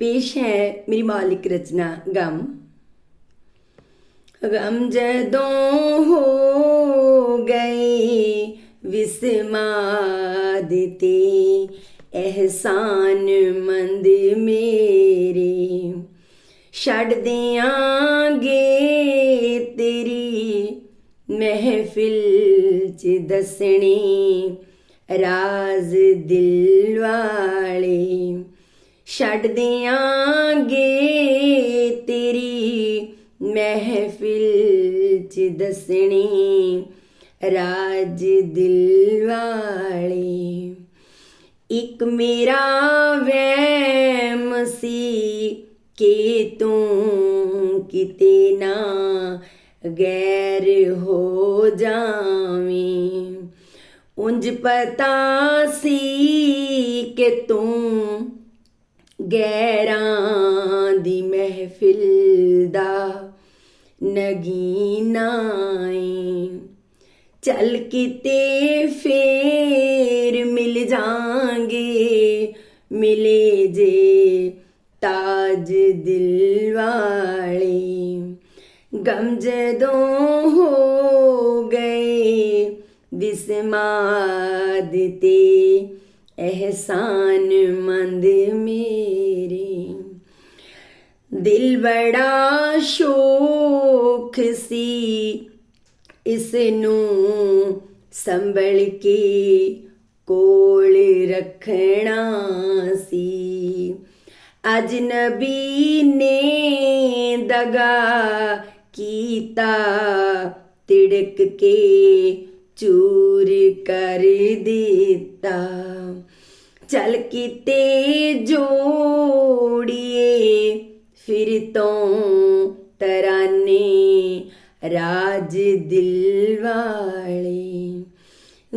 ਪੇਸ਼ ਹੈ ਮੇਰੀ ਮੌਲਿਕ ਰਚਨਾ ਗਮ। ਗਮ ਜਦੋਂ ਹੋ ਗਈ ਵਿਸਮਾਦ ਤੇ, ਅਹਿਸਾਨ ਮੰਦ ਮੇਰੇ। ਛੱਡ ਦਿਆਂਗੇ ਤੇਰੀ ਮਹਿਫਿਲ ਚ ਦੱਸਣੀ, ਰਾਜ਼ ਦਿਲ ਵਾਲੇ। ਛੱਡ ਦਿਆਂਗੇ ਤੇਰੀ ਮਹਿਫਿਲ ਚ ਦੱਸਣੀ, ਰਾਜ ਦਿਲ ਵਾਲੇ। ਇੱਕ ਮੇਰਾ ਵਹਿਮ ਸੀ ਕਿ ਤੂੰ ਕਿਤੇ ਨਾ ਗੈਰ ਹੋ ਜਾਵੇਂ। ਉਂਝ ਪਤਾ ਸੀ ਕਿ ਤੂੰ ਗੈਰਾਂ ਦੀ ਮਹਿਫਿਲ ਦਾ ਨਗੀਨਾ ਏ ਚੱਲ ਕਿਤੇ ਫੇਰ ਮਿਲ ਜਾਾਂਗੇ, ਮਿਲੇ ਜੇ ਤਾਜ ਦਿਲ ਵਾਲੇ। ਗਮ ਜਦੋਂ ਹੋ ਗਏ, ਵਿਸਮਾਦ ਤੇ ਅਹਿਸਾਨ ਮੰਦ ਮੇਰੇ ਦਿਲ ਬੜਾ ਸ਼ੋਖ ਸੀ ਇਸ ਸੰਭਲ ਕੇ ਕੋਲ ਰੱਖਣਾ ਸੀ ਅਜਨਬੀ ਨੇ ਦਗਾ ਕੀਤਾ ਤਿੜਕ ਕੇ ਚੂਰ ਕਰ ਦਿੱਤਾ। ਚਲ ਕਿਤੇ ਜੋੜੀਏ, ਫਿਰ ਤੋਂ ਤਰਾਨੇ ਰਾਜ ਦਿਲ ਵਾਲੇ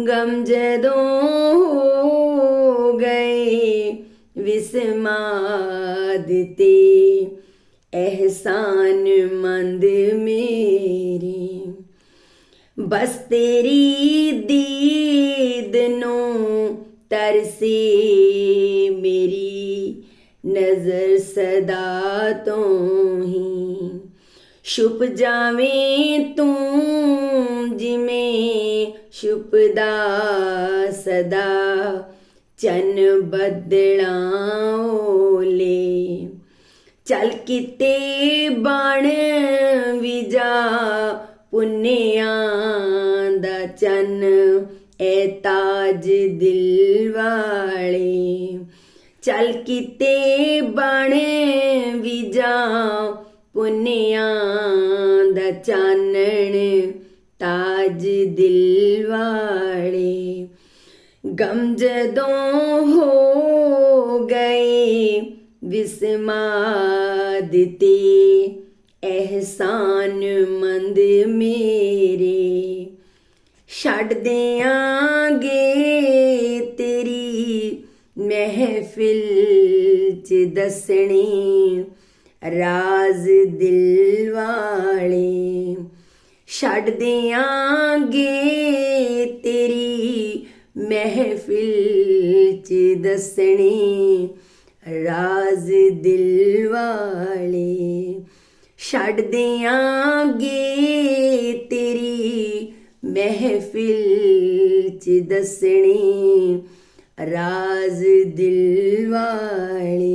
ਗਮ ਜਦੋਂ ਹੋ ਗਏ ਵਿਸਮਾਦ ਤੇ, ਅਹਿਸਾਨ ਮੰਦ ਮੇਰੀ। ਬਸ ਤੇਰੀ ਦੀਦ ਨੂੰ ਤਰਸੇ ਮੇਰੀ ਨਜ਼ਰ ਸਦਾ ਤੋਂ ਹੀ। ਛੁਪ ਜਾਵੇਂ ਤੂੰ ਜਿਵੇਂ ਛੁਪਦਾ ਸਦਾ। ਚੰਨ ਬਦਲਾਂ ਓਲੇ ਚਲ ਕਿਤੇ ਬਣ ਵੀ ਜਾ। ਪੁੰਨਿਆਂ ਦਾ ਚੰਨ, ਐ ਤਾਜ ਦਿਲ ਵਾਲੇ। ਚਲ ਕਿਤੇ ਬਣ ਵੀ ਜਾ ਪੁੰਨਿਆਂ ਦਾ ਚਾਨਣ, ਤਾਜ ਦਿਲ ਵਾਲੇ। ਗਮ ਜਦੋਂ ਹੋ ਗਏ ਵਿਸਮਾ ਦਿੱਤੀ ਅਹਿਸਾਨ ਮੰਦ ਮੇਰੇ। ਛੱਡ ਦਿਆਂਗੇ ਤੇਰੀ ਮਹਿਫਿਲ ਚ ਦੱਸਣੀ। ਰਾਜ਼ ਦਿਲ ਵਾਲੇ। ਛੱਡ ਦਿਆਂਗੇ ਤੇਰੀ ਮਹਿਫਿਲ ਚ ਦੱਸਣੀ। ਰਾਜ਼ ਦਿਲ ਵਾਲੇ। ਛੱਡ ਦਿਆਂਗੇ ਤੇਰੀ ਮਹਿਫਿਲ ਚ ਦੱਸਣੀ ਰਾਜ਼ ਦਿਲ ਵਾਲੀ